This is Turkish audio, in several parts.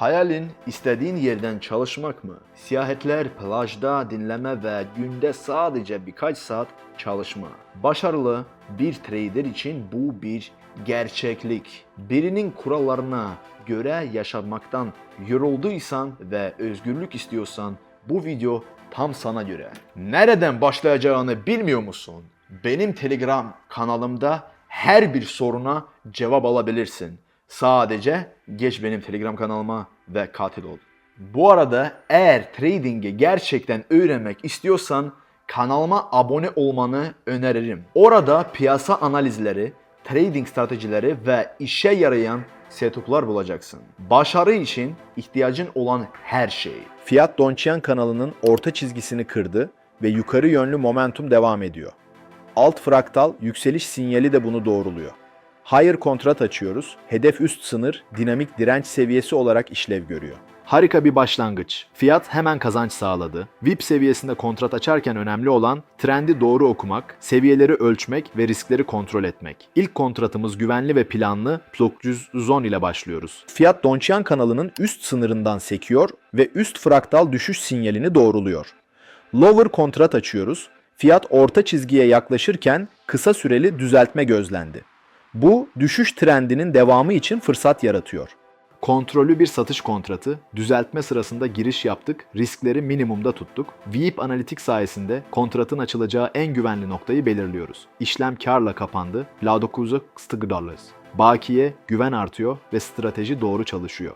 Hayalin istediğin yerden çalışmak mı? Siyahetler, plajda dinleme ve günde sadece birkaç saat çalışma. Başarılı bir trader için bu bir gerçeklik. Birinin kurallarına göre yaşamaktan yorulduysan ve özgürlük istiyorsan bu video tam sana göre. Nereden başlayacağını bilmiyor musun? Benim Telegram kanalımda her bir soruna cevap alabilirsin. Sadece geç benim Telegram kanalıma ve katil ol. Bu arada eğer trading'i gerçekten öğrenmek istiyorsan kanalıma abone olmanı öneririm. Orada piyasa analizleri, trading stratejileri ve işe yarayan setuplar bulacaksın. Başarı için ihtiyacın olan her şey. Fiyat Donchian kanalının orta çizgisini kırdı ve yukarı yönlü momentum devam ediyor. Alt fraktal yükseliş sinyali de bunu doğruluyor. Higher kontrat açıyoruz. Hedef üst sınır dinamik direnç seviyesi olarak işlev görüyor. Harika bir başlangıç. Fiyat hemen kazanç sağladı. VIP seviyesinde kontrat açarken önemli olan trendi doğru okumak, seviyeleri ölçmek ve riskleri kontrol etmek. İlk kontratımız güvenli ve planlı 910 ile başlıyoruz. Fiyat Donchian kanalının üst sınırından sekiyor ve üst fraktal düşüş sinyalini doğruluyor. Lower kontrat açıyoruz. Fiyat orta çizgiye yaklaşırken kısa süreli düzeltme gözlendi. Bu düşüş trendinin devamı için fırsat yaratıyor. Kontrollü bir satış kontratı, düzeltme sırasında giriş yaptık, riskleri minimumda tuttuk. VIP analitik sayesinde kontratın açılacağı en güvenli noktayı belirliyoruz. İşlem karla kapandı, La 9'u dollars. Bakiye, güven artıyor ve strateji doğru çalışıyor.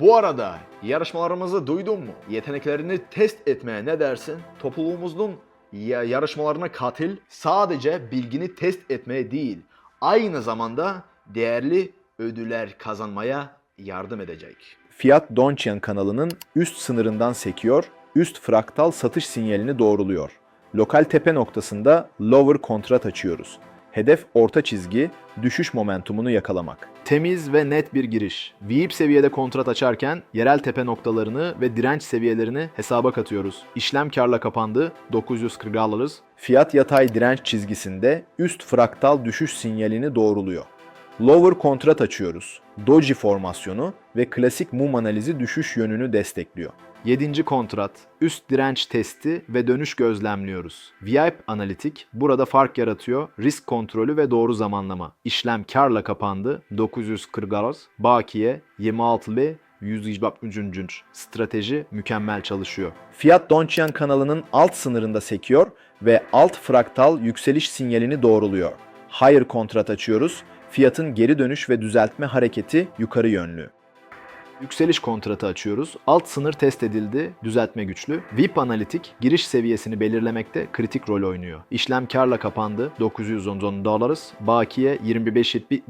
Bu arada yarışmalarımızı duydun mu? Yeteneklerini test etmeye ne dersin? Topluluğumuzun ya- yarışmalarına katil sadece bilgini test etmeye değil, aynı zamanda değerli ödüller kazanmaya yardım edecek. Fiyat Donchian kanalının üst sınırından sekiyor, üst fraktal satış sinyalini doğruluyor. Lokal tepe noktasında lower kontrat açıyoruz. Hedef orta çizgi, düşüş momentumunu yakalamak. Temiz ve net bir giriş. VIP seviyede kontrat açarken yerel tepe noktalarını ve direnç seviyelerini hesaba katıyoruz. İşlem karla kapandı, 940 alırız. Fiyat yatay direnç çizgisinde üst fraktal düşüş sinyalini doğruluyor. Lower kontrat açıyoruz. Doji formasyonu ve klasik mum analizi düşüş yönünü destekliyor. 7. kontrat, üst direnç testi ve dönüş gözlemliyoruz. VIP analitik burada fark yaratıyor. Risk kontrolü ve doğru zamanlama. İşlem karla kapandı. 940 dolar. Bakiye 26 ve 123. Strateji mükemmel çalışıyor. Fiyat Donchian kanalının alt sınırında sekiyor ve alt fraktal yükseliş sinyalini doğruluyor. Higher kontrat açıyoruz. Fiyatın geri dönüş ve düzeltme hareketi yukarı yönlü. Yükseliş kontratı açıyoruz. Alt sınır test edildi, düzeltme güçlü. VIP analitik giriş seviyesini belirlemekte kritik rol oynuyor. İşlem karla kapandı. 910 dolarız. Bakiye 25.70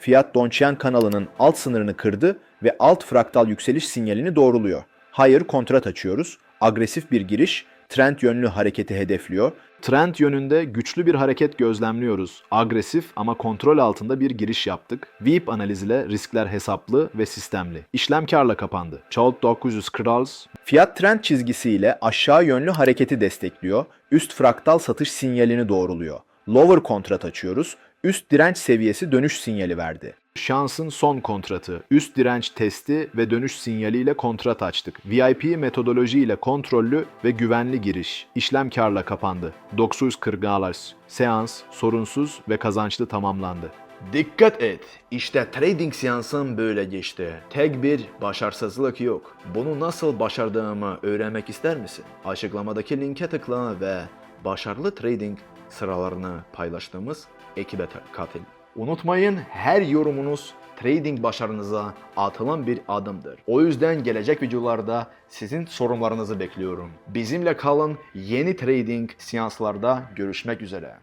Fiyat Donchian kanalının alt sınırını kırdı ve alt fraktal yükseliş sinyalini doğruluyor. Higher kontrat açıyoruz. Agresif bir giriş, trend yönlü hareketi hedefliyor. Trend yönünde güçlü bir hareket gözlemliyoruz. Agresif ama kontrol altında bir giriş yaptık. VIP analiz ile riskler hesaplı ve sistemli. İşlem karla kapandı. Çoğut 940 Fiyat trend çizgisiyle aşağı yönlü hareketi destekliyor. Üst fraktal satış sinyalini doğruluyor. Lower kontrat açıyoruz. Üst direnç seviyesi dönüş sinyali verdi. Şansın son kontratı. Üst direnç testi ve dönüş sinyaliyle kontrat açtık. VIP metodoloji ile kontrollü ve güvenli giriş. İşlem karla kapandı. 940 dolar. Seans sorunsuz ve kazançlı tamamlandı. Dikkat et, işte trading seansım böyle geçti. Tek bir başarısızlık yok. Bunu nasıl başardığımı öğrenmek ister misin? Açıklamadaki linke tıkla ve başarılı trading sıralarını paylaştığımız ekibe katıl. Unutmayın her yorumunuz trading başarınıza atılan bir adımdır. O yüzden gelecek videolarda sizin sorunlarınızı bekliyorum. Bizimle kalın, yeni trading seanslarda görüşmek üzere.